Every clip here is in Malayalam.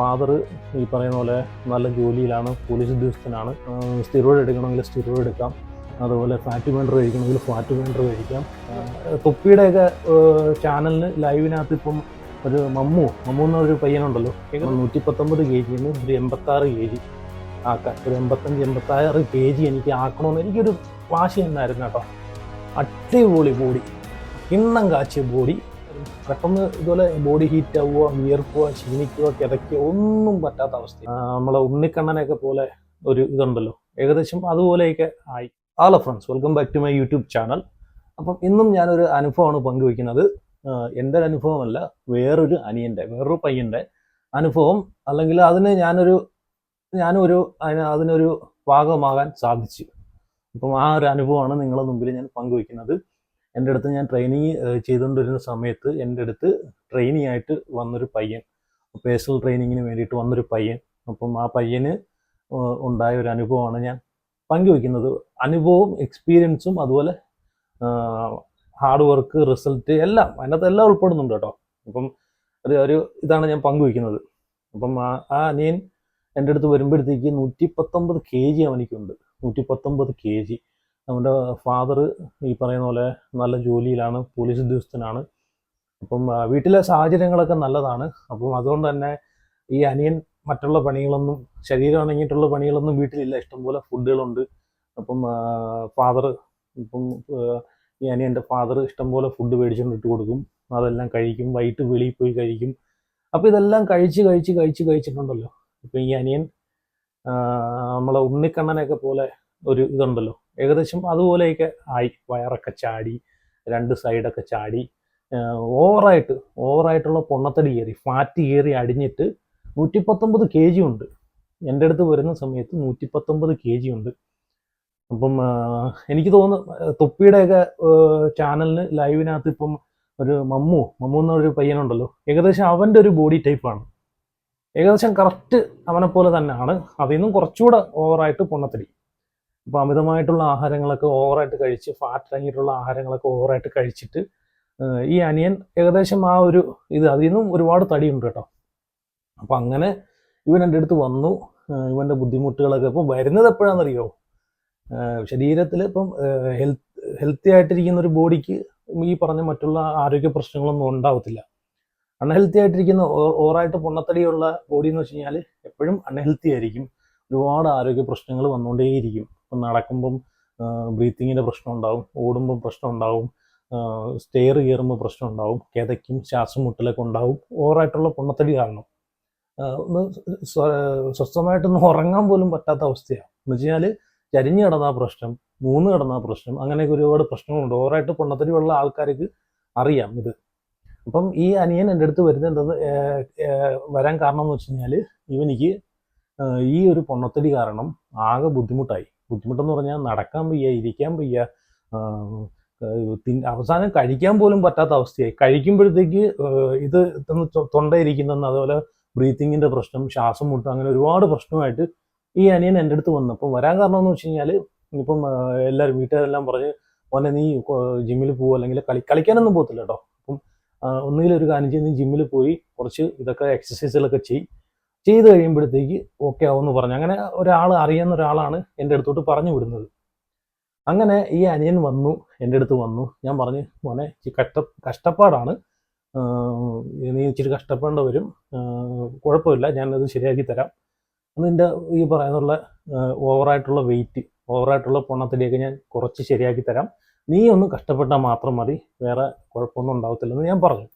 ഫാദർ ഈ പറയുന്ന പോലെ നല്ല ജോലിയിലാണ് പോലീസ് ഉദ്യോഗസ്ഥനാണ്. സ്റ്റിറോയിഡ് എടുക്കണമെങ്കിൽ സ്റ്റിറോയിഡ് എടുക്കാം. അതുപോലെ ഫാറ്റ് ബേണ്ടർ കഴിക്കണമെങ്കിൽ ഫാറ്റ് ബേണ്ടർ കഴിക്കാം. തൊപ്പിയുടെയൊക്കെ ചാനലിന് ലൈവിനകത്ത് ഇപ്പം ഒരു മമ്മു മമ്മു എന്നൊരു പയ്യനുണ്ടല്ലോ. നൂറ്റി പത്തൊമ്പത് കെ ജിന്ന് ഒരു എൺപത്താറ് കെ ജി ആക്കാൻ. ഒരു എൺപത്തഞ്ച് എൺപത്താറ് കെ ജി എനിക്ക് ആക്കണമെന്ന് എനിക്കൊരു വാശി ഉണ്ടായിരുന്നു കേട്ടോ. അടിപൊളി ബോഡി കിണ്ണം കാച്ചിയ ബോഡി പെട്ടെന്ന് ഇതുപോലെ ബോഡി ഹീറ്റ് ആവുക വിയർക്കുക ക്ഷീണിക്കുക കിതയ്ക്കുക ഒന്നും പറ്റാത്ത അവസ്ഥ നമ്മളെ ഉണ്ണിക്കണ്ണനൊക്കെ പോലെ ഒരു ഇതുണ്ടല്ലോ. ഏകദേശം അതുപോലെയൊക്കെ ആയി. Hello friends welcome back to my YouTube channel അപ്പം ഇന്നും ഞാനൊരു അനുഭവമാണ് പങ്കുവയ്ക്കുന്നത്. എന്റെ അനുഭവമല്ല വേറൊരു അനിയന്റെ വേറൊരു പയ്യന്റെ അനുഭവം. അല്ലെങ്കിൽ അതിന് ഞാനൊരു ഞാനൊരു അതിന് അതിനൊരു ഭാഗമാകാൻ സാധിച്ചു. അപ്പം ആ ഒരു അനുഭവമാണ് നിങ്ങളുടെ മുമ്പിൽ ഞാൻ പങ്കുവയ്ക്കുന്നത്. എന്റെ അടുത്ത് ഞാൻ ട്രെയിനിങ് ചെയ്തുകൊണ്ടിരുന്ന സമയത്ത് എന്റെ അടുത്ത് ട്രെയിനിങ് ആയിട്ട് വന്നൊരു പയ്യൻ. പേഴ്സണൽ ട്രെയിനിങ്ങിന് വേണ്ടിയിട്ട് വന്നൊരു പയ്യൻ. അപ്പം ആ പയ്യന് ഉണ്ടായ ഒരു അനുഭവമാണ് ഞാൻ പങ്കുവയ്ക്കുന്നത്. അനുഭവവും എക്സ്പീരിയൻസും അതുപോലെ ഹാർഡ് വർക്ക് റിസൾട്ട് എല്ലാം അതിനകത്ത് എല്ലാം ഉൾപ്പെടുന്നുണ്ട് കേട്ടോ. അപ്പം ഒരു ഒരു ഇതാണ് ഞാൻ പങ്കുവയ്ക്കുന്നത്. അപ്പം ആ ആ അനിയൻ എന്റെ അടുത്ത് വരുമ്പോഴത്തേക്ക് നൂറ്റി പത്തൊമ്പത് കെ ജി അവനിക്കുണ്ട്. നൂറ്റി പത്തൊമ്പത് കെ ജി അവന്റെ ഫാദർ ഈ പറയുന്ന പോലെ നല്ല ജോലിയിലാണ് പോലീസ് ഉദ്യോഗസ്ഥനാണ്. അപ്പം വീട്ടിലെ സാഹചര്യങ്ങളൊക്കെ നല്ലതാണ്. അപ്പം അതുകൊണ്ട് തന്നെ ഈ അനിയൻ മറ്റുള്ള പണികളൊന്നും ശരീരം പണികളൊന്നും വീട്ടിലില്ല. ഇഷ്ടംപോലെ ഫുഡുകളുണ്ട് അപ്പം ഫാദർ ഇപ്പം ഈ അനിയന്റെ ഫാദർ ഇഷ്ടംപോലെ ഫുഡ് മേടിച്ചുകൊണ്ട് ഇട്ട് കൊടുക്കും. അതെല്ലാം കഴിക്കും. വൈകിട്ട് വെളിയിൽ പോയി കഴിക്കും. അപ്പം ഇതെല്ലാം കഴിച്ച് കഴിച്ച് കഴിച്ച് കഴിച്ചിട്ടുണ്ടല്ലോ. ഇപ്പം ഈ അനിയൻ നമ്മളെ ഉണ്ണിക്കണ്ണനൊക്കെ പോലെ ഒരു ഇതുണ്ടല്ലോ. ഏകദേശം അതുപോലെയൊക്കെ ആയി. വയറൊക്കെ ചാടി രണ്ട് സൈഡൊക്കെ ചാടി ഓവറായിട്ട് ഓവറായിട്ടുള്ള പൊണ്ണത്തടി കയറി ഫാറ്റ് കയറി അടിഞ്ഞിട്ട് നൂറ്റി പത്തൊമ്പത് കെ ജി ഉണ്ട്. എന്റെ അടുത്ത് വരുന്ന സമയത്ത് നൂറ്റി പത്തൊമ്പത് കെ ജി ഉണ്ട്. അപ്പം എനിക്ക് തോന്നുന്നു തൊപ്പിയുടെയൊക്കെ ചാനലിന് ലൈവിനകത്ത് ഇപ്പം ഒരു മമ്മു മമ്മു എന്നൊരു പയ്യനുണ്ടല്ലോ. ഏകദേശം അവന്റെ ഒരു ബോഡി ടൈപ്പാണ് ഏകദേശം കറക്റ്റ് അവനെ പോലെ തന്നെയാണ്. അതിൽ നിന്നും കുറച്ചുകൂടെ ഓവറായിട്ട് പൊണ്ണത്തടി. അപ്പോൾ അമിതമായിട്ടുള്ള ആഹാരങ്ങളൊക്കെ ഓവറായിട്ട് കഴിച്ച് ഫാറ്റ് അടങ്ങിയിട്ടുള്ള ആഹാരങ്ങളൊക്കെ ഓവറായിട്ട് കഴിച്ചിട്ട് ഈ അനിയൻ ഏകദേശം ആ ഒരു ഇത് അതിൽ നിന്നും ഒരുപാട് തടിയുണ്ട് കേട്ടോ. അപ്പം അങ്ങനെ ഇവൻ എന്റെ അടുത്ത് വന്നു. ഇവന്റെ ബുദ്ധിമുട്ടുകളൊക്കെ ഇപ്പം വരുന്നത് എപ്പോഴാണെന്നറിയോ? ശരീരത്തിൽ ഇപ്പം ഹെൽത്ത് ഹെൽത്തി ആയിട്ടിരിക്കുന്ന ഒരു ബോഡിക്ക് ഈ പറഞ്ഞ മറ്റുള്ള ആരോഗ്യ പ്രശ്നങ്ങളൊന്നും ഉണ്ടാവത്തില്ല. അൺഹെൽത്തി ആയിട്ടിരിക്കുന്ന ഓവറായിട്ട് പൊണ്ണത്തടിയുള്ള ബോഡി എന്ന് വെച്ച് കഴിഞ്ഞാൽ എപ്പോഴും അൺഹെൽത്തി ആയിരിക്കും. ഒരുപാട് ആരോഗ്യ പ്രശ്നങ്ങൾ വന്നുകൊണ്ടേയിരിക്കും. ഇപ്പം നടക്കുമ്പം ബ്രീത്തിങ്ങിന്റെ പ്രശ്നം ഉണ്ടാവും ഓടുമ്പം പ്രശ്നം ഉണ്ടാവും സ്റ്റെയർ കയറുമ്പോൾ പ്രശ്നം ഉണ്ടാവും കിതയ്ക്കും ശ്വാസം മുട്ടലൊക്കെ ഉണ്ടാവും ഓവറായിട്ടുള്ള പൊണ്ണത്തടി കാരണം. ഒന്ന് സ്വസ്ഥമായിട്ടൊന്നും ഉറങ്ങാൻ പോലും പറ്റാത്ത അവസ്ഥയാണ് എന്ന് വെച്ച് കഴിഞ്ഞാൽ ചരിഞ്ഞ് കിടന്ന പ്രശ്നം മൂന്ന് കിടന്ന പ്രശ്നം അങ്ങനെയൊക്കെ ഒരുപാട് പ്രശ്നങ്ങളുണ്ട്. ഓവറായിട്ട് പൊണ്ണത്തടി ഉള്ള ആൾക്കാർക്ക് അറിയാം ഇത്. അപ്പം ഈ അനിയൻ എന്റെ അടുത്ത് വരുന്നത് വരാൻ കാരണം എന്ന് വെച്ച് കഴിഞ്ഞാൽ ഇവനിക്ക് ഈ ഒരു പൊണ്ണത്തടി കാരണം ആകെ ബുദ്ധിമുട്ടായി. ബുദ്ധിമുട്ടെന്ന് പറഞ്ഞാൽ നടക്കാൻ വയ്യ ഇരിക്കാൻ വയ്യ അവസാനം കഴിക്കാൻ പോലും പറ്റാത്ത അവസ്ഥയായി. കഴിക്കുമ്പോഴത്തേക്ക് ഇത് തൊണ്ടയിരിക്കുന്ന അതുപോലെ ബ്രീത്തിങ്ങിന്റെ പ്രശ്നം ശ്വാസം മുട്ടും അങ്ങനെ ഒരുപാട് പ്രശ്നമായിട്ട് ഈ അനിയൻ എന്റെ അടുത്ത് വന്നു. അപ്പം വരാൻ കാരണം എന്ന് വെച്ച് കഴിഞ്ഞാൽ ഇപ്പം എല്ലാവരും വീട്ടുകാരെല്ലാം പറഞ്ഞ് മോനെ നീ ജിമ്മിൽ പോകുക അല്ലെങ്കിൽ കളി കളിക്കാനൊന്നും പോകത്തില്ല കേട്ടോ അപ്പം ഒന്നുകിൽ ഒരു കാര്യം ചെയ്ത് ജിമ്മിൽ പോയി കുറച്ച് ഇതൊക്കെ എക്സസൈസുകളൊക്കെ ചെയ് ചെയ്ത് കഴിയുമ്പോഴത്തേക്ക് ഓക്കെ ആവുമെന്ന് പറഞ്ഞു. അങ്ങനെ ഒരാൾ അറിയുന്ന ഒരാളാണ് എന്റെ അടുത്തോട്ട് പറഞ്ഞു വിടുന്നത്. അങ്ങനെ ഈ അനിയൻ വന്നു എന്റെ അടുത്ത് വന്നു. ഞാൻ പറഞ്ഞു മോനെ കഷ്ട കഷ്ടപ്പാടാണ്. നീ ഇച്ചിരി കഷ്ടപ്പെടേണ്ട വരും. കുഴപ്പമില്ല ഞാനത് ശരിയാക്കി തരാം. നിന്റെ ഈ പറയുന്നുള്ള ഓവറായിട്ടുള്ള വെയിറ്റ് ഓവറായിട്ടുള്ള പൊണ്ണത്തിലേക്ക് ഞാൻ കുറച്ച് ശരിയാക്കി തരാം. നീ ഒന്ന് കഷ്ടപ്പെട്ടാൽ മാത്രം മതി. വേറെ കുഴപ്പമൊന്നും ഉണ്ടാവത്തില്ലെന്ന് ഞാൻ പറഞ്ഞു.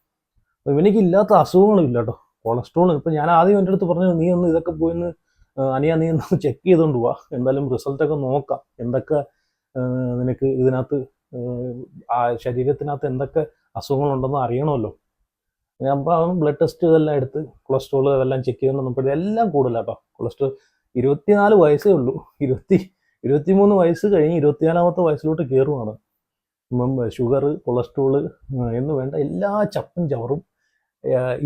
ഇവനിക്ക് ഇല്ലാത്ത അസുഖങ്ങളും ഇല്ല കേട്ടോ. കൊളസ്ട്രോൾ. ഇപ്പം ഞാൻ ആദ്യം എന്റെ അടുത്ത് പറഞ്ഞു നീ ഒന്ന് ഇതൊക്കെ പോയി ഒന്ന് അനിയ നീ ഒന്ന് ചെക്ക് ചെയ്തുകൊണ്ട് പോവാ എന്തായാലും റിസൾട്ടൊക്കെ നോക്കാം. എന്തൊക്കെ നിനക്ക് ഇതിനകത്ത് ആ ശരീരത്തിനകത്ത് എന്തൊക്കെ അസുഖങ്ങളുണ്ടെന്ന് അറിയണമല്ലോ. ഞാൻ ബ്ലഡ് ടെസ്റ്റ് ഇതെല്ലാം എടുത്ത് കൊളസ്ട്രോൾ അതെല്ലാം ചെക്ക് ചെയ്ത് വന്നപ്പോഴേ എല്ലാം കൂടുതലാട്ടോ. കൊളസ്ട്രോൾ ഇരുപത്തിനാല് വയസ്സേ ഉള്ളൂ. ഇരുപത്തി ഇരുപത്തിമൂന്ന് വയസ്സ് കഴിഞ്ഞ് ഇരുപത്തിനാലാമത്തെ വയസ്സിലോട്ട് കയറുവാണ് ഷുഗർ കൊളസ്ട്രോൾ എന്ന് വേണ്ട എല്ലാ ചപ്പും ചവറും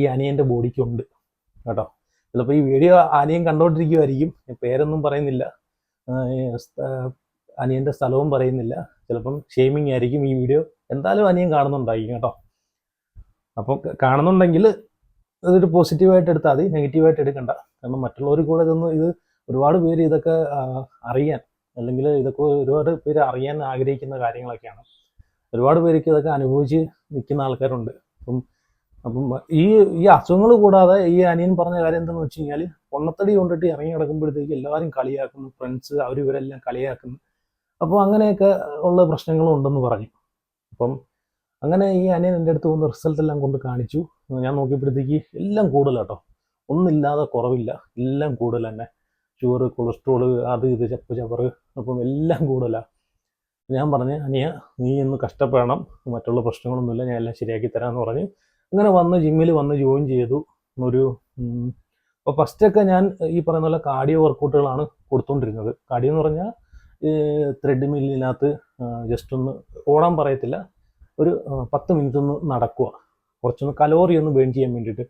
ഈ അനിയന്റെ ബോഡിക്കുണ്ട് കേട്ടോ? ചിലപ്പോൾ ഈ വീഡിയോ അനിയൻ കണ്ടുകൊണ്ടിരിക്കുമായിരിക്കും ഞാൻ പേരൊന്നും പറയുന്നില്ല. അനിയന്റെ അനിയന്റെ സ്ഥലവും പറയുന്നില്ല. ചിലപ്പം ഷെയ്മിങ് ആയിരിക്കും ഈ വീഡിയോ എന്തായാലും അനിയൻ കാണുന്നുണ്ടായിരിക്കും കേട്ടോ. അപ്പം കാണുന്നുണ്ടെങ്കിൽ അതൊരു പോസിറ്റീവായിട്ട് എടുത്താൽ മതി. നെഗറ്റീവായിട്ട് എടുക്കണ്ട. കാരണം മറ്റുള്ളവർ കൂടെ ഇതൊന്ന് ഇത് ഒരുപാട് പേര് ഇതൊക്കെ അറിയാൻ അല്ലെങ്കിൽ ഇതൊക്കെ ഒരുപാട് പേര് അറിയാൻ ആഗ്രഹിക്കുന്ന കാര്യങ്ങളൊക്കെയാണ്. ഒരുപാട് പേർക്ക് ഇതൊക്കെ അനുഭവിച്ച് നിൽക്കുന്ന ആൾക്കാരുണ്ട്. അപ്പം അപ്പം ഈ ഈ അസുഖങ്ങൾ കൂടാതെ ഈ അനിയൻ പറഞ്ഞ കാര്യം എന്താണെന്ന് വെച്ച് കഴിഞ്ഞാൽ പൊണ്ണത്തടി കൊണ്ടിട്ട് ഇറങ്ങി കിടക്കുമ്പോഴത്തേക്ക് എല്ലാവരും കളിയാക്കുന്നു ഫ്രണ്ട്സ് അവർ ഇവരെല്ലാം കളിയാക്കുന്നു. അപ്പോൾ അങ്ങനെയൊക്കെ ഉള്ള പ്രശ്നങ്ങളും ഉണ്ടെന്ന് പറഞ്ഞു. അപ്പം അങ്ങനെ ഈ അനിയൻ എന്റെ അടുത്ത് വന്ന് റിസൾട്ട് എല്ലാം കൊണ്ട് കാണിച്ചു. ഞാൻ നോക്കിയപ്പോഴത്തേക്ക് എല്ലാം കൂടുതലാട്ടോ ഒന്നില്ലാതെ കുറവില്ല എല്ലാം കൂടുതൽ തന്നെ ഷുഗർ കൊളസ്ട്രോൾ അത് ഇത് ചപ്പ് ചവറ് അപ്പം എല്ലാം കൂടുതലാണ് ഞാൻ പറഞ്ഞു അനിയ നീ ഒന്ന് കഷ്ടപ്പെടണം മറ്റുള്ള പ്രശ്നങ്ങളൊന്നുമില്ല ഞാൻ എല്ലാം ശരിയാക്കി തരാമെന്ന് പറഞ്ഞ് അങ്ങനെ വന്ന് ജിമ്മിൽ വന്ന് ജോയിൻ ചെയ്തു ഒരു അപ്പോൾ ഫസ്റ്റൊക്കെ ഞാൻ ഈ പറയുന്ന പോലെ കാർഡിയോ വർക്കൗട്ടുകളാണ് കൊടുത്തുകൊണ്ടിരുന്നത് കാർഡിയോ എന്ന് പറഞ്ഞാൽ ത്രെഡ് മില്ലിനകത്ത് ജസ്റ്റ് ഒന്ന് ഓടാൻ പറയത്തില്ല. ഒരു പത്ത് മിനിറ്റ് ഒന്ന് നടക്കുക. കുറച്ചൊന്ന് കലോറി ഒന്ന് ബേൺ ചെയ്യാൻ വേണ്ടിയിട്ട്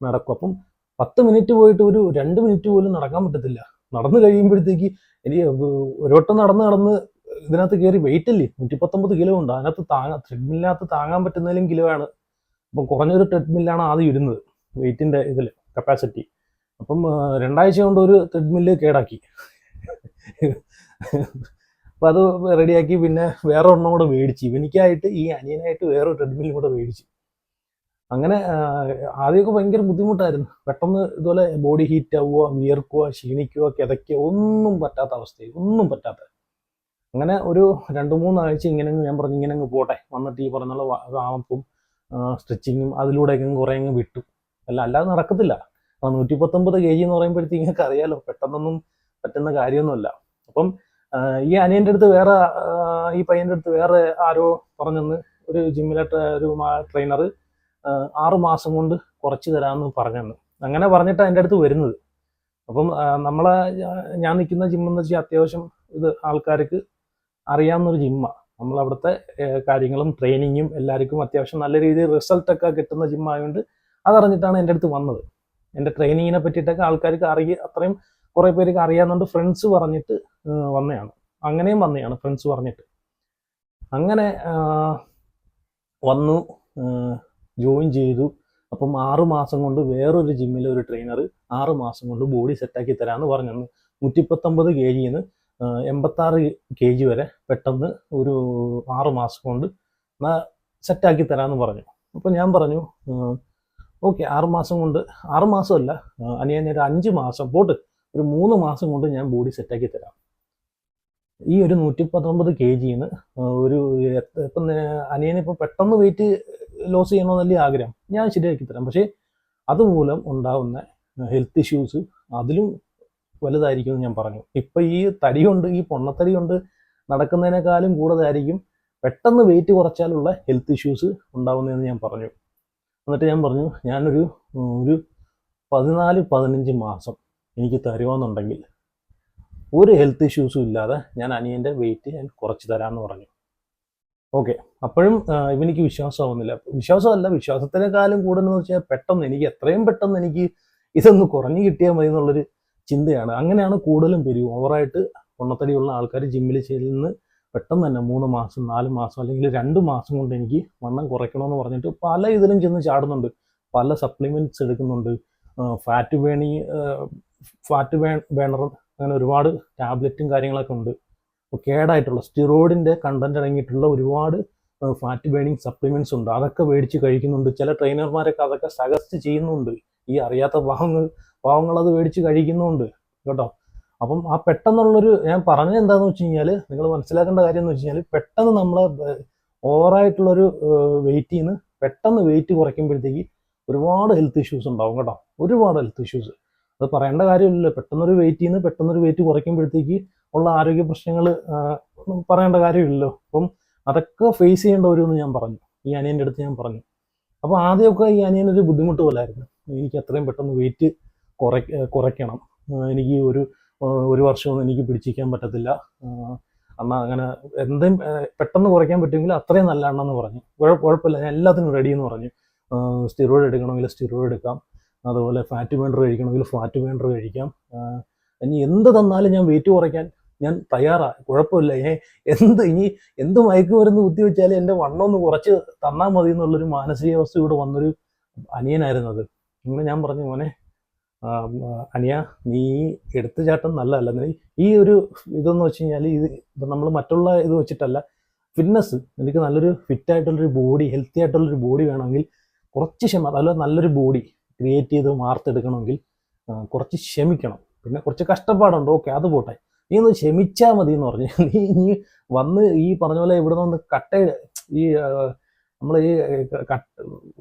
നടക്കുക. അപ്പം പത്ത് മിനിറ്റ് പോയിട്ട് ഒരു രണ്ട് മിനിറ്റ് പോലും നടക്കാൻ പറ്റത്തില്ല. നടന്നു കഴിയുമ്പോഴത്തേക്ക് എനിക്ക് ഒരു വട്ടം നടന്ന് നടന്ന് ഇതിനകത്ത് കയറി വെയിറ്റ് അല്ലേ നൂറ്റി പത്തൊമ്പത് കിലോ ഉണ്ട്. അതിനകത്ത് താങ്ങാൻ ത്രെഡ്മില്ലിനകത്ത് താങ്ങാൻ പറ്റുന്നതിലും കിലോ ആണ്. അപ്പം കുറഞ്ഞൊരു ട്രെഡ്മില്ലാണ് ആദ്യം ഇരുന്നത് വെയിറ്റിന്റെ ഇതിൽ കപ്പാസിറ്റി അപ്പം രണ്ടാഴ്ച കൊണ്ട് ഒരു ട്രെഡ്മില്ല് കേടാക്കി. അപ്പം അത് റെഡിയാക്കി പിന്നെ വേറെ ഒരെണ്ണം കൂടെ മേടിച്ചു. ഇവനിക്കായിട്ട് ഈ അനിയനായിട്ട് വേറൊരു ട്രെഡ്മില്ലും കൂടെ മേടിച്ചു. അങ്ങനെ ആദ്യമൊക്കെ ഭയങ്കര ബുദ്ധിമുട്ടായിരുന്നു. പെട്ടെന്ന് ഇതുപോലെ ബോഡി ഹീറ്റ് ആവുക വിയർക്കുക ക്ഷീണിക്കുക കിതയ്ക്കുക ഒന്നും പറ്റാത്ത അവസ്ഥയിൽ ഒന്നും പറ്റാത്ത. അങ്ങനെ ഒരു രണ്ട് മൂന്നാഴ്ച ഇങ്ങനെ ഞാൻ പറഞ്ഞു ഇങ്ങനെ അങ്ങ് പോട്ടെ വന്നിട്ട് ഈ പറഞ്ഞുള്ള വാമപ്പും സ്ട്രെച്ചിങ്ങും അതിലൂടെയൊക്കെ കുറേ അങ്ങ് വിട്ടു. അല്ല അല്ലാതെ നടക്കത്തില്ല. ആ നൂറ്റി പത്തൊമ്പത് കെ ജി എന്ന് പറയുമ്പോഴത്തേക്ക് നിങ്ങൾക്ക് അറിയാലോ പെട്ടെന്നൊന്നും പറ്റുന്ന കാര്യമൊന്നുമല്ല. അപ്പം ഈ അനിയന്റെ അടുത്ത് വേറെ ഈ പയ്യന്റെ അടുത്ത് വേറെ ആരോ പറഞ്ഞെന്ന് ഒരു ജിമ്മിലെ ഒരു ട്രെയിനർ ആറു മാസം കൊണ്ട് കുറച്ച് തരാമെന്ന് പറഞ്ഞെന്ന്. അങ്ങനെ പറഞ്ഞിട്ട് എന്റെ അടുത്ത് വരുന്നത്. അപ്പം നമ്മളെ ഞാൻ നിൽക്കുന്ന ജിമ്മെന്ന് വെച്ചാൽ അത്യാവശ്യം ഇത് ആൾക്കാർക്ക് അറിയാവുന്നൊരു ജിമ്മാണ് നമ്മളവിടുത്തെ അവിടുത്തെ കാര്യങ്ങളും ട്രെയിനിങ്ങും എല്ലാവർക്കും അത്യാവശ്യം നല്ല രീതിയിൽ റിസൾട്ടൊക്കെ കിട്ടുന്ന ജിമ്മായതുകൊണ്ട് അതറിഞ്ഞിട്ടാണ് എന്റെ അടുത്ത് വന്നത്. എന്റെ ട്രെയിനിങ്ങിനെ പറ്റിയിട്ടൊക്കെ ആൾക്കാർക്ക് അറിയ അത്രയും കുറേ പേർക്ക് അറിയാവുന്നതുകൊണ്ട് ഫ്രണ്ട്സ് പറഞ്ഞിട്ട് വന്നതാണ് അങ്ങനെയും വന്നതാണ് ഫ്രണ്ട്സ് പറഞ്ഞിട്ട്. അങ്ങനെ വന്നു ജോയിൻ ചെയ്തു. അപ്പം ആറു മാസം കൊണ്ട് വേറൊരു ജിമ്മിലെ ഒരു ട്രെയിനർ ആറു മാസം കൊണ്ട് ബോഡി സെറ്റാക്കി തരാമെന്ന് പറഞ്ഞു നൂറ്റിപ്പത്തൊമ്പത് കെ ജിന്ന് എൺപത്താറ് കെ ജി വരെ പെട്ടെന്ന് ഒരു ആറ് മാസം കൊണ്ട് സെറ്റാക്കി തരാമെന്ന് പറഞ്ഞു. അപ്പോൾ ഞാൻ പറഞ്ഞു ഓക്കെ ആറ് മാസം കൊണ്ട് ആറ് മാസമല്ല അനിയനെ ഒരു അഞ്ച് മാസം പോട്ട് ഒരു മൂന്ന് മാസം കൊണ്ട് ഞാൻ ബോഡി സെറ്റാക്കി തരാം. ഈ ഒരു നൂറ്റി പത്തൊമ്പത് കെ ജിന്ന് ഒരു ഇപ്പം അനിയനിപ്പോൾ പെട്ടെന്ന് വെയിറ്റ് ലോസ് ചെയ്യണമെന്നല്ലേ ആഗ്രഹം. ഞാൻ ശരിയാക്കി തരാം. പക്ഷേ അതുമൂലം ഉണ്ടാകുന്ന ഹെൽത്ത് ഇഷ്യൂസ് അതിലും വലുതായിരിക്കും എന്ന് ഞാൻ പറഞ്ഞു. ഇപ്പൊ ഈ തടി കൊണ്ട് ഈ പൊണ്ണത്തടി കൊണ്ട് നടക്കുന്നതിനേക്കാളും കൂടുതലായിരിക്കും പെട്ടെന്ന് വെയിറ്റ് കുറച്ചാലുള്ള ഹെൽത്ത് ഇഷ്യൂസ് ഉണ്ടാവുന്നതെന്ന് ഞാൻ പറഞ്ഞു. എന്നിട്ട് ഞാൻ പറഞ്ഞു ഞാനൊരു ഒരു പതിനാല് പതിനഞ്ച് മാസം എനിക്ക് തരുമെന്നുണ്ടെങ്കിൽ ഒരു ഹെൽത്ത് ഇഷ്യൂസും ഇല്ലാതെ ഞാൻ അനിയന്റെ വെയിറ്റ് ഞാൻ കുറച്ച് തരാമെന്ന് പറഞ്ഞു. ഓക്കെ അപ്പോഴും ഇവനിക്ക് വിശ്വാസമാവുന്നില്ല. വിശ്വാസമല്ല വിശ്വാസത്തിനേക്കാളും കൂടുതലെന്ന് വെച്ചാൽ പെട്ടെന്ന് എനിക്ക് എത്രയും പെട്ടെന്ന് എനിക്ക് ഇതൊന്ന് കുറഞ്ഞു കിട്ടിയാൽ മതി എന്നുള്ളൊരു ചിന്തയാണ്. അങ്ങനെയാണ് കൂടുതലും പേര് ഓവറായിട്ട് പൊണ്ണത്തടിയുള്ള ആൾക്കാർ ജിമ്മിൽ ചെല്ലുന്ന പെട്ടെന്ന് തന്നെ മൂന്ന് മാസം നാല് മാസം അല്ലെങ്കിൽ രണ്ട് മാസം കൊണ്ട് എനിക്ക് വണ്ണം കുറയ്ക്കണമെന്ന് പറഞ്ഞിട്ട് പല ഇതിലും ചെന്ന് ചാടുന്നുണ്ട്. പല സപ്ലിമെന്റ്സ് എടുക്കുന്നുണ്ട്. ഫാറ്റ് ബേണി ഫാറ്റ് ബേ ബേണർ അങ്ങനെ ഒരുപാട് ടാബ്ലറ്റും കാര്യങ്ങളൊക്കെ ഉണ്ട്. കേടായിട്ടുള്ള സ്റ്റിറോയിഡിന്റെ കണ്ടന്റ് അടങ്ങിയിട്ടുള്ള ഒരുപാട് ഫാറ്റ് ബേണിങ് സപ്ലിമെന്റ്സ് ഉണ്ട്. അതൊക്കെ മേടിച്ച് കഴിക്കുന്നുണ്ട്. ചില ട്രെയിനർമാരൊക്കെ അതൊക്കെ സജസ്റ്റ് ചെയ്യുന്നുണ്ട്. ഈ അറിയാത്ത പാവങ്ങൾ പാവങ്ങൾ അത് മേടിച്ച് കഴിക്കുന്നുണ്ട് കേട്ടോ. അപ്പം ആ പെട്ടെന്നുള്ളൊരു ഞാൻ പറഞ്ഞത് എന്താണെന്ന് വെച്ച് കഴിഞ്ഞാൽ നിങ്ങൾ മനസ്സിലാക്കേണ്ട കാര്യം എന്ന് വെച്ച് കഴിഞ്ഞാൽ പെട്ടെന്ന് നമ്മൾ ഓവറായിട്ടുള്ളൊരു വെയിറ്റിൽ നിന്ന് പെട്ടെന്ന് വെയിറ്റ് കുറയ്ക്കുമ്പോഴത്തേക്ക് ഒരുപാട് ഹെൽത്ത് ഇഷ്യൂസ് ഉണ്ടാവും കേട്ടോ. ഒരുപാട് ഹെൽത്ത് ഇഷ്യൂസ്. അത് പറയേണ്ട കാര്യമില്ലല്ലോ. പെട്ടെന്നൊരു വെയിറ്റിൽ നിന്ന് പെട്ടെന്നൊരു വെയിറ്റ് കുറയ്ക്കുമ്പോഴത്തേക്ക് ഉള്ള ആരോഗ്യ പ്രശ്നങ്ങൾ പറയേണ്ട കാര്യമില്ലല്ലോ. അപ്പം അതൊക്കെ ഫേസ് ചെയ്യേണ്ട ഒരു ഞാൻ പറഞ്ഞു. ഈ അനിയന്റെ അടുത്ത് ഞാൻ പറഞ്ഞു. അപ്പോൾ ആദ്യമൊക്കെ ഈ അനിയനൊരു ബുദ്ധിമുട്ട് പോലായിരുന്നു. എനിക്ക് എത്രയും പെട്ടെന്ന് വെയിറ്റ് കുറ കുറയ്ക്കണം. എനിക്ക് ഒരു ഒരു വർഷമൊന്നും എനിക്ക് പിടിച്ചിരിക്കാൻ പറ്റത്തില്ല. അമ്മ അങ്ങനെ എന്തും പെട്ടെന്ന് കുറയ്ക്കാൻ പറ്റുമെങ്കിൽ അത്രയും നല്ല പറഞ്ഞു. കുഴ- കുഴപ്പമില്ല ഞാൻ എല്ലാത്തിനും റെഡി എന്ന് പറഞ്ഞു. സ്റ്റിറോയിഡ് എടുക്കണമെങ്കിൽ സ്റ്റിറോയിഡ് എടുക്കാം. അതുപോലെ ഫാറ്റ് ബേണ്ടർ കഴിക്കണമെങ്കിൽ ഫാറ്റ് ബേണ്ടർ കഴിക്കാം. ഇനി എന്ത് തന്നാലും ഞാൻ വെയിറ്റ് കുറയ്ക്കാൻ ഞാൻ തയ്യാറാണ് കുഴപ്പമില്ല ഏ എന്ത് ഇനി എന്ത് മയക്കുമരുന്ന് കുത്തി വെച്ചാലും എന്റെ വണ്ണം ഒന്ന് കുറച്ച് തന്നാൽ മതി എന്നുള്ളൊരു മാനസികാവസ്ഥ ഇവിടെ വന്നൊരു അനിയനായിരുന്നു അത്. അങ്ങനെ ഞാൻ പറഞ്ഞു മോനെ അനിയ നീ എടുത്തുചാട്ടം നല്ലതല്ല. നീ ഈ ഒരു ഇതെന്ന് വെച്ച് കഴിഞ്ഞാൽ ഇത് ഇപ്പം നമ്മൾ മറ്റുള്ള ഇത് വെച്ചിട്ടല്ല ഫിറ്റ്നസ് എനിക്ക് നല്ലൊരു ഫിറ്റ് ആയിട്ടുള്ളൊരു ബോഡി ഹെൽത്തി ആയിട്ടുള്ളൊരു ബോഡി വേണമെങ്കിൽ കുറച്ച് ക്ഷമ അതല്ല നല്ലൊരു ബോഡി ക്രിയേറ്റ് ചെയ്ത് മാർത്തെടുക്കണമെങ്കിൽ കുറച്ച് ക്ഷമിക്കണം. പിന്നെ കുറച്ച് കഷ്ടപ്പാടുണ്ട് ഓക്കെ അത് പോട്ടെ. നീ ഒന്ന് ക്ഷമിച്ചാൽ മതി എന്ന് പറഞ്ഞു. നീ നീ വന്ന് ഈ പറഞ്ഞ പോലെ ഇവിടെ നിന്ന് കട്ട ഈ നമ്മൾ ഈ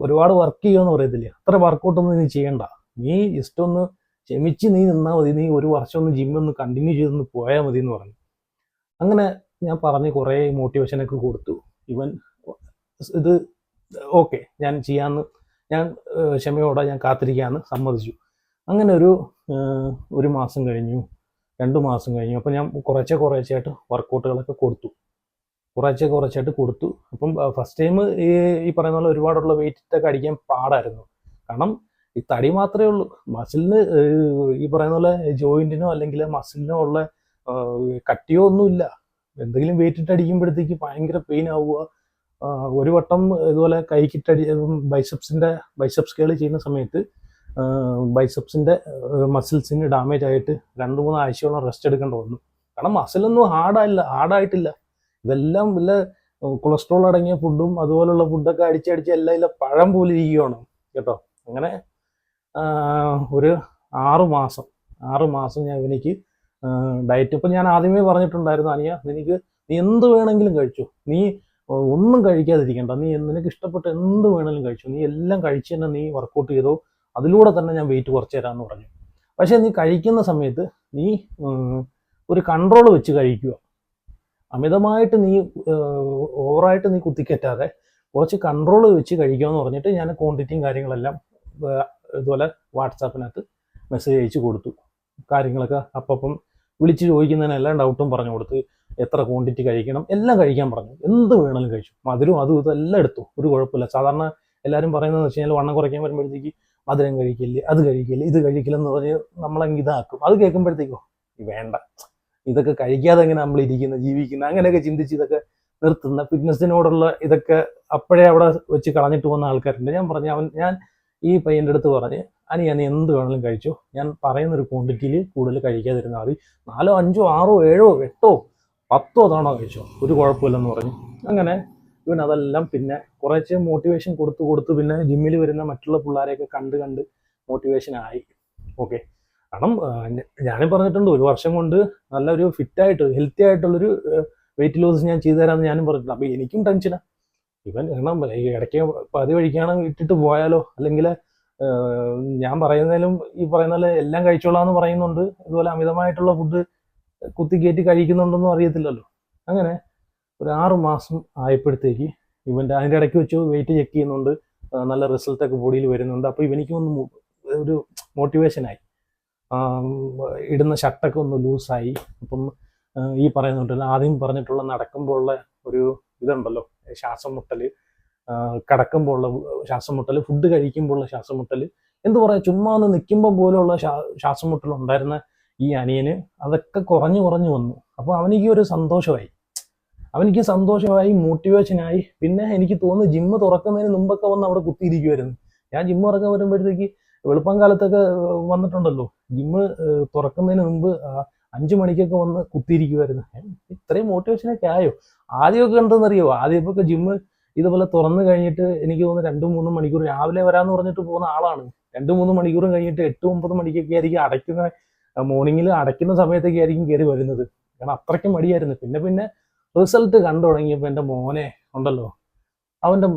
ഒരുപാട് വർക്ക് ചെയ്യുമെന്ന് പറയത്തില്ല. അത്ര വർക്കൗട്ടൊന്നും നീ ചെയ്യണ്ട. നീ ജസ്റ്റ് ഒന്ന് ക്ഷമിച്ച് നീ നിന്നാൽ മതി. നീ ഒരു വർഷം ഒന്ന് ജിം ഒന്ന് കണ്ടിന്യൂ ചെയ്തൊന്ന് പോയാൽ മതി എന്ന് പറഞ്ഞു. അങ്ങനെ ഞാൻ പറഞ്ഞ് കുറേ മോട്ടിവേഷനൊക്കെ കൊടുത്തു. ഇവൻ ഇത് ഓക്കെ ഞാൻ ചെയ്യാമെന്ന് ഞാൻ ക്ഷമയോടെ ഞാൻ കാത്തിരിക്കാമെന്ന് സമ്മതിച്ചു. അങ്ങനെ ഒരു ഒരു മാസം കഴിഞ്ഞു. രണ്ട് മാസം കഴിഞ്ഞു. അപ്പോൾ ഞാൻ കുറേശ്ശെ കുറേശ്ശെയായിട്ട് വർക്കൗട്ടുകളൊക്കെ കൊടുത്തു. കുറേശ്ശെ കുറച്ചായിട്ട് കൊടുത്തു. അപ്പം ഫസ്റ്റ് ടൈം ഈ ഈ പറയുന്ന പോലെ ഒരുപാടുള്ള വെയിറ്റ് ഒക്കെ അടിക്കാൻ പാടായിരുന്നു. കാരണം ഈ തടി മാത്രമേ ഉള്ളൂ. മസിലിന് ഈ പറയുന്ന പോലെ ജോയിന്റിനോ അല്ലെങ്കിൽ മസിലിനോ ഉള്ള കട്ടിയോ ഒന്നുമില്ല. എന്തെങ്കിലും വെയിറ്റ് ഇട്ട് അടിക്കുമ്പോഴത്തേക്ക് ഭയങ്കര പെയിൻ ആവുക. ഒരു വട്ടം ഇതുപോലെ കൈക്കിട്ടടി ബൈസെപ്സിന്റെ ബൈസെപ്സ് കേൾ ചെയ്യുന്ന സമയത്ത് ബൈസെപ്സിന്റെ മസിൽസിന് ഡാമേജ് ആയിട്ട് രണ്ട് മൂന്ന് ആഴ്ചയോളം റെസ്റ്റ് എടുക്കേണ്ടി വന്നു. കാരണം മസിലൊന്നും ഹാർഡായില്ല ഹാർഡായിട്ടില്ല ഇതെല്ലാം വല്ല കൊളസ്ട്രോൾ അടങ്ങിയ ഫുഡും അതുപോലുള്ള ഫുഡൊക്കെ അടിച്ചടിച്ച് എല്ലാം ഇല്ല പഴം പോലെ ഇരിക്കുകയാണ് കേട്ടോ. അങ്ങനെ ഒരു ആറു മാസം ആറു മാസം ഞാൻ ഇവനിക്ക് ഡയറ്റ്. ഇപ്പം ഞാൻ ആദ്യമേ പറഞ്ഞിട്ടുണ്ടായിരുന്നു അനിയ നിനക്ക് നീ എന്ത് വേണമെങ്കിലും കഴിച്ചു. നീ ഒന്നും കഴിക്കാതിരിക്കണ്ട. നീ നിനക്ക് ഇഷ്ടപ്പെട്ട എന്ത് വേണമെങ്കിലും കഴിച്ചു. നീ എല്ലാം കഴിച്ച് തന്നെ നീ വർക്കൗട്ട് ചെയ്തോ. അതിലൂടെ തന്നെ ഞാൻ വെയിറ്റ് കുറച്ച് തരാമെന്ന് പറഞ്ഞു. പക്ഷേ നീ കഴിക്കുന്ന സമയത്ത് നീ ഒരു കൺട്രോൾ വെച്ച് കഴിക്കുക. അമിതമായിട്ട് നീ ഓവറായിട്ട് നീ കുത്തിക്കറ്റാതെ കുറച്ച് കൺട്രോൾ വെച്ച് കഴിക്കാമെന്ന് പറഞ്ഞിട്ട് ഞാൻ ക്വാണ്ടിറ്റിയും കാര്യങ്ങളെല്ലാം ഇതുപോലെ വാട്സാപ്പിനകത്ത് മെസ്സേജ് അയച്ചു കൊടുത്തു. കാര്യങ്ങളൊക്കെ അപ്പം വിളിച്ച് ചോദിക്കുന്നതിനെല്ലാം ഡൗട്ടും പറഞ്ഞു കൊടുത്ത് എത്ര ക്വാണ്ടിറ്റി കഴിക്കണം എല്ലാം കഴിക്കാൻ പറഞ്ഞു. എന്ത് വേണമെങ്കിലും കഴിച്ചു. മധുരം അതും ഇതും എല്ലാം എടുത്തു. ഒരു കുഴപ്പമില്ല. സാധാരണ എല്ലാവരും പറയുന്നത് വെച്ച് കഴിഞ്ഞാൽ വണ്ണം കുറയ്ക്കാൻ വരുമ്പോഴത്തേക്ക് മധുരം കഴിക്കില്ലേ അത് കഴിക്കില്ലേ ഇത് കഴിക്കില്ലെന്ന് പറഞ്ഞ് നമ്മളങ്ങ് ഇതാക്കും. അത് കേൾക്കുമ്പോഴത്തേക്കോ വേണ്ട. ഇതൊക്കെ കഴിക്കാതെ എങ്ങനെ നമ്മൾ ഇരിക്കുന്നത് ജീവിക്കുന്നത് അങ്ങനെയൊക്കെ ചിന്തിച്ച് ഇതൊക്കെ നിർത്തുന്ന ഫിറ്റ്നസിനോടുള്ള ഇതൊക്കെ അപ്പോഴേ അവിടെ വെച്ച് കളഞ്ഞിട്ട് പോകുന്ന ആൾക്കാരുണ്ട്. ഞാൻ പറഞ്ഞു അവൻ ഞാൻ ഈ പയ്യന്റെ അടുത്ത് പറഞ്ഞ് അനി ഞാൻ എന്ത് വേണമെങ്കിലും കഴിച്ചു? ഞാൻ പറയുന്ന ഒരു ക്വാണ്ടിറ്റിയിൽ കൂടുതൽ കഴിക്കാതിരുന്നാൽ മതി. നാലോ അഞ്ചോ ആറോ ഏഴോ എട്ടോ പത്തോ തവണ കഴിച്ചോ? ഒരു കുഴപ്പമില്ലെന്ന് പറഞ്ഞു. അങ്ങനെ ഇവൻ അതെല്ലാം പിന്നെ കുറച്ച് മോട്ടിവേഷൻ കൊടുത്ത് കൊടുത്ത് പിന്നെ ജിമ്മിൽ വരുന്ന മറ്റുള്ള പിള്ളേരെയൊക്കെ കണ്ട് കണ്ട് മോട്ടിവേഷൻ ആയി. ഓക്കെ കാരണം ഞാനും പറഞ്ഞിട്ടുണ്ട് ഒരു വർഷം കൊണ്ട് നല്ലൊരു ഫിറ്റായിട്ട് ഹെൽത്തി ആയിട്ടുള്ളൊരു വെയിറ്റ് ലോസ് ഞാൻ ചെയ്തു തരാമെന്ന് ഞാനും പറഞ്ഞിട്ടുണ്ട്. അപ്പോൾ എനിക്കും ടെൻഷനാ. ഇവൻ കാരണം ഇടയ്ക്ക് പതി വഴിക്കാണ് ഇട്ടിട്ട് പോയാലോ? അല്ലെങ്കിൽ ഞാൻ പറയുന്നതിലും ഈ പറയുന്ന പോലെ എല്ലാം കഴിച്ചോളാന്ന് പറയുന്നുണ്ട്. ഇതുപോലെ അമിതമായിട്ടുള്ള ഫുഡ് കുത്തി കുത്തിക്കയറ്റി കഴിക്കുന്നുണ്ടെന്നും അറിയത്തില്ലല്ലോ. അങ്ങനെ ഒരു ആറു മാസം ആയപ്പോഴത്തേക്ക് ഇവന്റെ അതിന്റെ ഇടയ്ക്ക് വെച്ച് വെയിറ്റ് ചെക്ക് ചെയ്യുന്നുണ്ട്. നല്ല റിസൾട്ടൊക്കെ ബോഡിയിൽ വരുന്നുണ്ട്. അപ്പോൾ ഇവനിക്കും ഒന്ന് ഒരു മോട്ടിവേഷനായി. ഇടുന്ന ഷർട്ടൊക്കെ ഒന്ന് ലൂസായി. അപ്പം ഈ പറയുന്നുണ്ടല്ലോ ആദ്യം പറഞ്ഞിട്ടുള്ള നടക്കുമ്പോഴുള്ള ഒരു ഇതുണ്ടല്ലോ ശ്വാസം മുട്ടൽ കിടക്കുമ്പോഴുള്ള ശ്വാസം മുട്ടൽ ഫുഡ് കഴിക്കുമ്പോഴുള്ള ശ്വാസം മുട്ടൽ എന്ത് പറയാ ചുമ്മാ ഒന്ന് നിൽക്കുമ്പോൾ പോലുള്ള ശ്വാ- ശ്വാസം മുട്ടൽ ഉണ്ടായിരുന്ന ഈ അനിയന് അതൊക്കെ കുറഞ്ഞു കുറഞ്ഞു വന്നു. അപ്പോൾ അവനിക്ക് ഒരു സന്തോഷമായി. അവനിക്ക് സന്തോഷമായി മോട്ടിവേഷനായി. പിന്നെ എനിക്ക് തോന്നുന്നു ജിമ്മ് തുറക്കുന്നതിന് മുമ്പൊക്കെ വന്ന് അവിടെ കുത്തിയിരിക്കുമായിരുന്നു ഞാൻ ജിമ്മ് തുറക്കാൻ വരുമ്പോഴത്തേക്ക് വെളുപ്പം കാലത്തൊക്കെ വന്നിട്ടുണ്ടല്ലോ. ജിമ്മ് തുറക്കുന്നതിന് മുമ്പ് അഞ്ചു മണിക്കൊക്കെ വന്ന് കുത്തിയിരിക്കുമായിരുന്നു ഇത്രയും മോട്ടിവേഷനൊക്കെ ആയോ? ആദ്യമൊക്കെ എന്തെന്നറിയോ ആദ്യമൊക്കെ ജിമ്മ് ഇതുപോലെ തുറന്നു കഴിഞ്ഞിട്ട് എനിക്ക് തോന്നുന്നു രണ്ടു മൂന്ന് മണിക്കൂർ രാവിലെ വരാന്ന് പറഞ്ഞിട്ട് പോകുന്ന ആളാണ്. രണ്ടു മൂന്ന് മണിക്കൂറും കഴിഞ്ഞിട്ട് എട്ട് ഒമ്പത് മണിക്കൊക്കെ ആയിരിക്കും അടയ്ക്കുന്ന മോർണിംഗിൽ അടയ്ക്കുന്ന സമയത്തൊക്കെ ആയിരിക്കും കയറി വരുന്നത്. കാരണം അത്രയ്ക്കും മടിയായിരുന്നു. പിന്നെ പിന്നെ റിസൾട്ട് കണ്ടു തുടങ്ങിയപ്പോൾ എന്റെ മോനെ ഉണ്ടല്ലോ അവന്റെ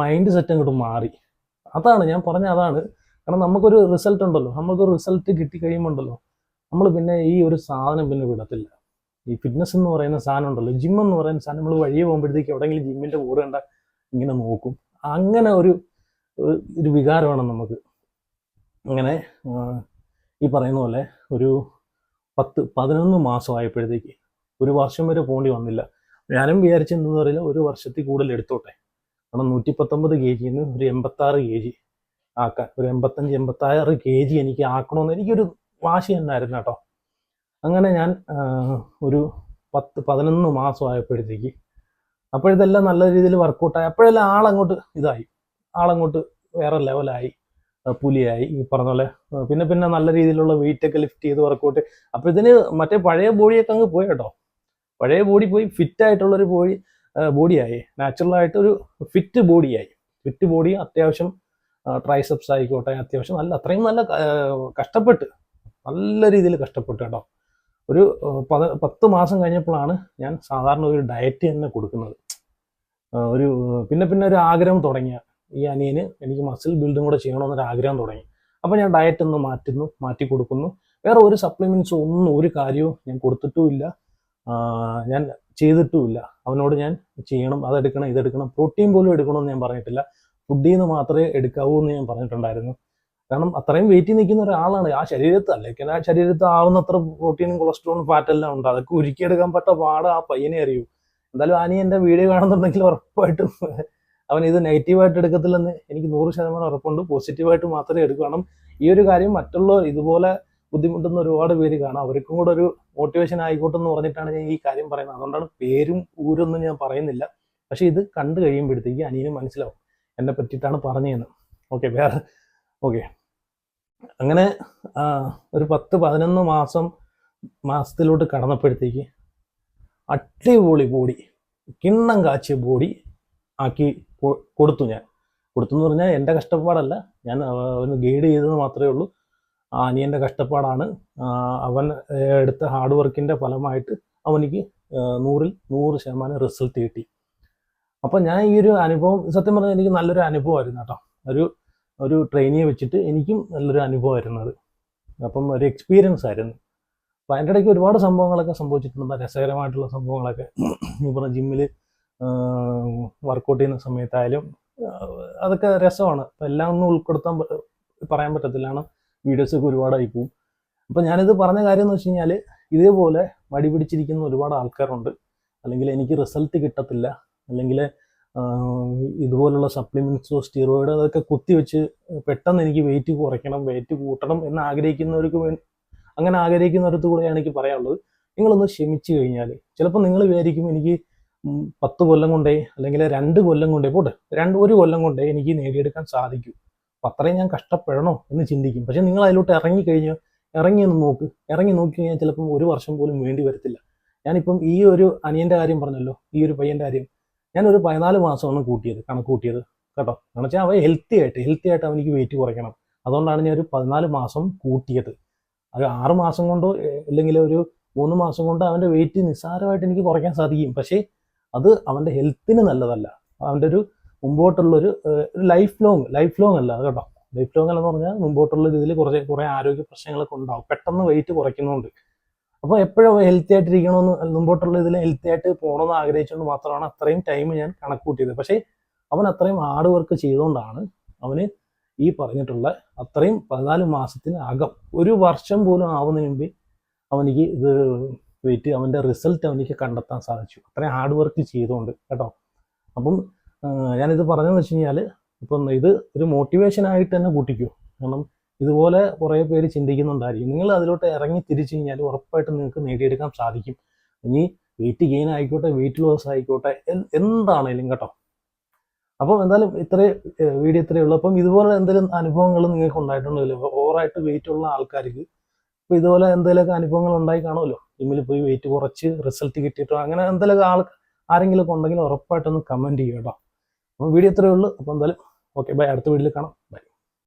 മൈൻഡ് സെറ്റ് അങ്ങോട്ട് മാറി. അതാണ് ഞാൻ പറഞ്ഞ അതാണ്. കാരണം നമുക്കൊരു റിസൾട്ട് ഉണ്ടല്ലോ. നമുക്കൊരു റിസൾട്ട് കിട്ടി കഴിയുമ്പോൾ ഉണ്ടല്ലോ നമ്മൾ പിന്നെ ഈ ഒരു സാധനം പിന്നെ വിടത്തില്ല. ഈ ഫിറ്റ്നസ് എന്ന് പറയുന്ന സാധനം ഉണ്ടല്ലോ. ജിം എന്ന് പറയുന്ന സാധനം നമ്മൾ വഴിയെ പോകുമ്പോഴത്തേക്ക് എവിടെയെങ്കിലും ജിമ്മിന്റെ കൂടെ കണ്ട ഇങ്ങനെ നോക്കും. അങ്ങനെ ഒരു ഒരു- വികാരമാണ് നമുക്ക്. അങ്ങനെ ഈ പറയുന്ന പോലെ ഒരു പത്ത് പതിനൊന്ന് മാസമായപ്പോഴത്തേക്ക് ഒരു വർഷം വരെ പോണ്ടി വന്നില്ല. ഞാനും വിചാരിച്ചെന്തെന്ന് പറയില്ല ഒരു വർഷത്തിൽ കൂടുതൽ എടുത്തോട്ടെ. കാരണം നൂറ്റി പത്തൊമ്പത് കെ ജിയിൽ നിന്ന് ഒരു എൺപത്താറ് കെ ജി ആക്കാൻ. ഒരു എൺപത്തഞ്ച് എൺപത്താറ് കെ ജി എനിക്ക് ആക്കണമെന്ന് എനിക്കൊരു വാശി തന്നെയായിരുന്നു കേട്ടോ. അങ്ങനെ ഞാൻ ഒരു പത്ത് പതിനൊന്ന് മാസമായപ്പോഴത്തേക്ക് അപ്പോഴത്തെല്ലാം നല്ല രീതിയിൽ വർക്കൗട്ടായി അപ്പോഴെല്ലാം ആളങ്ങോട്ട് ഇതായി. ആളങ്ങോട്ട് വേറെ ലെവലായി പുലിയായി. ഈ പറഞ്ഞ പോലെ പിന്നെ പിന്നെ നല്ല രീതിയിലുള്ള വെയിറ്റ് ഒക്കെ ലിഫ്റ്റ് ചെയ്ത് വർക്കൗട്ട് അപ്പോഴത്തേന് മറ്റേ പഴയ ബോഡിയൊക്കെ അങ്ങ് പോയി കേട്ടോ. പഴയ ബോഡി പോയി ഫിറ്റ് ആയിട്ടുള്ള ഒരു ബോഡി ബോഡിയായി. നാച്ചുറൽ ആയിട്ട് ഒരു ഫിറ്റ് ബോഡിയായി. ഫിറ്റ് ബോഡി അത്യാവശ്യം ട്രൈസെപ്സ് ആയിക്കോട്ടെ അത്യാവശ്യം നല്ല അത്രയും നല്ല കഷ്ടപ്പെട്ട് നല്ല രീതിയിൽ കഷ്ടപ്പെട്ട് കേട്ടോ. ഒരു പത പത്ത് മാസം കഴിഞ്ഞപ്പോഴാണ് ഞാൻ സാധാരണ ഒരു ഡയറ്റ് തന്നെ കൊടുക്കുന്നത്. ഒരു പിന്നെ പിന്നെ ഒരു ആഗ്രഹം തുടങ്ങിയ ഈ അനിയന് എനിക്ക് മസിൽ ബിൽഡും കൂടെ ചെയ്യണമെന്നൊരു ആഗ്രഹം തുടങ്ങി. അപ്പോൾ ഞാൻ ഡയറ്റ് ഒന്ന് മാറ്റുന്നു മാറ്റി കൊടുക്കുന്നു. വേറെ ഒരു സപ്ലിമെന്റ്സ് ഒന്നും ഒരു കാര്യവും ഞാൻ കൊടുത്തിട്ടുമില്ല. ഞാൻ ചെയ്തിട്ടുമില്ല. അവനോട് ഞാൻ ചെയ്യണം അതെടുക്കണം ഇതെടുക്കണം പ്രോട്ടീൻ പോലും എടുക്കണമെന്ന് ഞാൻ പറഞ്ഞിട്ടില്ല. ഫുഡിൽ നിന്ന് മാത്രമേ എടുക്കാവൂ എന്ന് ഞാൻ പറഞ്ഞിട്ടുണ്ടായിരുന്നു. കാരണം അത്രയും വെയിറ്റ് നിൽക്കുന്ന ഒരാളാണ്. ആ ശരീരത്ത് അല്ലെങ്കിൽ ആ ശരീരത്ത് ആവുന്നത്ര പ്രോട്ടീനും കൊളസ്ട്രോളും ഫാറ്റ് എല്ലാം ഉണ്ട്. അതൊക്കെ ഉരുക്കിയെടുക്കാൻ പറ്റ പാട് ആ പയ്യനെ അറിയൂ. എന്തായാലും ആനി എന്റെ വീഡിയോ കാണുന്നുണ്ടെങ്കിൽ ഉറപ്പായിട്ടും അവൻ ഇത് നെഗറ്റീവായിട്ട് എടുക്കത്തില്ലെന്ന് എനിക്ക് നൂറ് ശതമാനം ഉറപ്പുണ്ട്. പോസിറ്റീവായിട്ട് മാത്രമേ എടുക്കണം ഈ ഒരു കാര്യം മറ്റുള്ളവർ ഇതുപോലെ ബുദ്ധിമുട്ടുന്ന ഒരുപാട് പേര് കാണാം. അവർക്കും കൂടെ ഒരു മോട്ടിവേഷൻ ആയിക്കോട്ടെ എന്ന് പറഞ്ഞിട്ടാണ് ഞാൻ ഈ കാര്യം പറയുന്നത്. അതുകൊണ്ടാണ് പേരും ഊരൊന്നും ഞാൻ പറയുന്നില്ല. പക്ഷേ ഇത് കണ്ടു കഴിയുമ്പോഴത്തേക്ക് അനിയന് മനസ്സിലാവും എന്നെ പറ്റിയിട്ടാണ് പറഞ്ഞതെന്ന്. ഓക്കെ വേറെ ഓക്കെ. അങ്ങനെ ഒരു പത്ത് പതിനൊന്ന് മാസം മാസത്തിലോട്ട് കടന്നപ്പോഴത്തേക്ക് അടിപൊളി ബോഡി കിണ്ണം കാച്ചിയ ബോഡി ആക്കി കൊടുത്തു ഞാൻ. കൊടുത്തു എന്ന് പറഞ്ഞാൽ എന്റെ കഷ്ടപ്പാടല്ല. ഞാൻ ഒന്ന് ഗൈഡ് ചെയ്തത് മാത്രമേ ഉള്ളൂ. ആ അനിയന്റെ കഷ്ടപ്പാടാണ്. അവൻ എടുത്ത ഹാർഡ് വർക്കിന്റെ ഫലമായിട്ട് അവനിക്ക് നൂറിൽ നൂറ് ശതമാനം റിസൾട്ട് കിട്ടി. അപ്പം ഞാൻ ഈ ഒരു അനുഭവം സത്യം പറഞ്ഞാൽ എനിക്ക് നല്ലൊരു അനുഭവമായിരുന്നു കേട്ടോ. ഒരു ഒരു ട്രെയിനിയെ വെച്ചിട്ട് എനിക്കും നല്ലൊരു അനുഭവമായിരുന്നു അത്. അപ്പം ഒരു എക്സ്പീരിയൻസ് ആയിരുന്നു. അപ്പം അതിന്റെ ഇടയ്ക്ക് ഒരുപാട് സംഭവങ്ങളൊക്കെ സംഭവിച്ചിട്ടുണ്ട്. രസകരമായിട്ടുള്ള സംഭവങ്ങളൊക്കെ. ഈ പറഞ്ഞ ജിമ്മിൽ വർക്കൗട്ട് ചെയ്യുന്ന സമയത്തായാലും അതൊക്കെ രസമാണ്. അപ്പം എല്ലാം ഒന്നും ഉൾപ്പെടുത്താൻ പറയാൻ പറ്റത്തില്ലാണ് വീഡിയോസൊക്കെ ഒരുപാടായി പോവും. അപ്പം ഞാനിത് പറഞ്ഞ കാര്യം എന്ന് വെച്ച് കഴിഞ്ഞാൽ ഇതേപോലെ മടി പിടിച്ചിരിക്കുന്ന ഒരുപാട് ആൾക്കാരുണ്ട്. അല്ലെങ്കിൽ എനിക്ക് റിസൾട്ട് കിട്ടത്തില്ല. അല്ലെങ്കിൽ ഇതുപോലുള്ള സപ്ലിമെന്റ്സോ സ്റ്റീറോയിഡോ അതൊക്കെ കുത്തിവെച്ച് പെട്ടെന്ന് എനിക്ക് വെയിറ്റ് കുറയ്ക്കണം വെയിറ്റ് കൂട്ടണം എന്ന് ആഗ്രഹിക്കുന്നവർക്ക് അങ്ങനെ ആഗ്രഹിക്കുന്നവരത്ത് കൂടെയാണ് എനിക്ക് പറയാനുള്ളത്. നിങ്ങളൊന്ന് ക്ഷമിച്ചു കഴിഞ്ഞാൽ ചിലപ്പോൾ നിങ്ങൾ വിചാരിക്കും എനിക്ക് പത്ത് കൊല്ലം കൊണ്ടേ അല്ലെങ്കിൽ രണ്ട് കൊല്ലം കൊണ്ടേ പോട്ടെ രണ്ട് ഒരു കൊല്ലം കൊണ്ടേ എനിക്ക് നേടിയെടുക്കാൻ സാധിക്കും. അപ്പം അത്രയും ഞാൻ കഷ്ടപ്പെടണോ എന്ന് ചിന്തിക്കും. പക്ഷെ നിങ്ങൾ അതിലോട്ട് ഇറങ്ങി കഴിഞ്ഞു? ഇറങ്ങി ഒന്ന് നോക്ക്. ഇറങ്ങി നോക്കി കഴിഞ്ഞാൽ ചിലപ്പം ഒരു വർഷം പോലും വേണ്ടി വരത്തില്ല. ഞാനിപ്പം ഈ ഒരു അനിയന്റെ കാര്യം പറഞ്ഞല്ലോ ഈ ഒരു പയ്യന്റെ കാര്യം. ഞാനൊരു പതിനാല് മാസമാണ് കൂട്ടിയത് കണക്ക് കൂട്ടിയത്. കേട്ടോ? എന്ന് വെച്ചാൽ അവൻ ഹെൽത്തി ആയിട്ട് ഹെൽത്തി ആയിട്ട് അവനിക്ക് വെയിറ്റ് കുറയ്ക്കണം. അതുകൊണ്ടാണ് ഞാൻ ഒരു പതിനാല് മാസം കൂട്ടിയത്. അത് ആറ് മാസം കൊണ്ടോ അല്ലെങ്കിൽ ഒരു മൂന്ന് മാസം കൊണ്ട് അവന്റെ വെയിറ്റ് നിസ്സാരമായിട്ട് എനിക്ക് കുറയ്ക്കാൻ സാധിക്കും. പക്ഷേ അത് അവന്റെ ഹെൽത്തിന് നല്ലതല്ല. അവന്റെ ഒരു മുമ്പോട്ടുള്ളൊരു ഏഹ്, ഒരു ലൈഫ് ലോങ് ലൈഫ് ലോങ് അല്ല കേട്ടോ. ലൈഫ് ലോങ് അല്ലെന്ന് പറഞ്ഞാൽ മുമ്പോട്ടുള്ള രീതിയിൽ കുറച്ച് കുറേ ആരോഗ്യ പ്രശ്നങ്ങളൊക്കെ ഉണ്ടാവും. പെട്ടെന്ന് വെയിറ്റ് കുറയ്ക്കുന്നുണ്ട്. അപ്പോൾ എപ്പോഴും ഹെൽത്തി ആയിട്ടിരിക്കണമെന്ന് മുമ്പോട്ടുള്ള ഇതിൽ ഹെൽത്തി ആയിട്ട് പോകണമെന്ന് ആഗ്രഹിച്ചുകൊണ്ട് മാത്രമാണ് അത്രയും ടൈം ഞാൻ കണക്ക് കൂട്ടിയത് പക്ഷേ അവൻ അത്രയും ഹാർഡ് വർക്ക് ചെയ്തുകൊണ്ടാണ് അവന് ഈ പറഞ്ഞിട്ടുള്ള അത്രയും പതിനാല് മാസത്തിന് അകം ഒരു വർഷം പോലും ആവുന്നതിന് മുമ്പ് അവനിക്ക് ഇത് വെയിറ്റ് അവന്റെ റിസൾട്ട് അവനിക്ക് കണ്ടെത്താൻ സാധിച്ചു. അത്രയും ഹാർഡ് വർക്ക് ചെയ്തുകൊണ്ട് കേട്ടോ. അപ്പം ഞാനിത് പറഞ്ഞതെന്ന് വെച്ച് കഴിഞ്ഞാൽ ഇപ്പം ഇത് ഒരു മോട്ടിവേഷൻ ആയിട്ട് തന്നെ കൂട്ടിക്കൂ കാരണം ഇതുപോലെ കുറേ പേര് ചിന്തിക്കുന്നുണ്ടായിരിക്കും. നിങ്ങൾ അതിലോട്ട് ഇറങ്ങി തിരിച്ചു കഴിഞ്ഞാൽ ഉറപ്പായിട്ടും നിങ്ങൾക്ക് നേടിയെടുക്കാൻ സാധിക്കും. ഇനി വെയിറ്റ് ഗെയിൻ ആയിക്കോട്ടെ വെയിറ്റ് ലോസ് ആയിക്കോട്ടെ എന്താണേലും കേട്ടോ. അപ്പം എന്തായാലും ഇത്രേ വീഡിയോ ഇത്രയേ ഉള്ളൂ. അപ്പം ഇതുപോലെ എന്തെങ്കിലും അനുഭവങ്ങൾ നിങ്ങൾക്ക് ഉണ്ടായിട്ടുണ്ടല്ലോ ഓവറായിട്ട് വെയിറ്റ് ഉള്ള ആൾക്കാർക്ക് ഇപ്പം ഇതുപോലെ എന്തെങ്കിലുമൊക്കെ അനുഭവങ്ങൾ ഉണ്ടായി കാണുമല്ലോ? ജിമ്മിൽ പോയി വെയിറ്റ് കുറച്ച് റിസൾട്ട് കിട്ടിയിട്ടോ? അങ്ങനെ എന്തെങ്കിലുമൊക്കെ ആൾ ആരെങ്കിലും ഒക്കെ ഉണ്ടെങ്കിൽ ഉറപ്പായിട്ടൊന്ന് കമന്റ് ചെയ്യുക കേട്ടോ. അപ്പം വീഡിയോ ഇത്രയേ ഉള്ളൂ. അപ്പോൾ എന്തായാലും ഓക്കെ ബൈ. അടുത്ത വീഡിയോയിൽ കാണാം. ബൈ.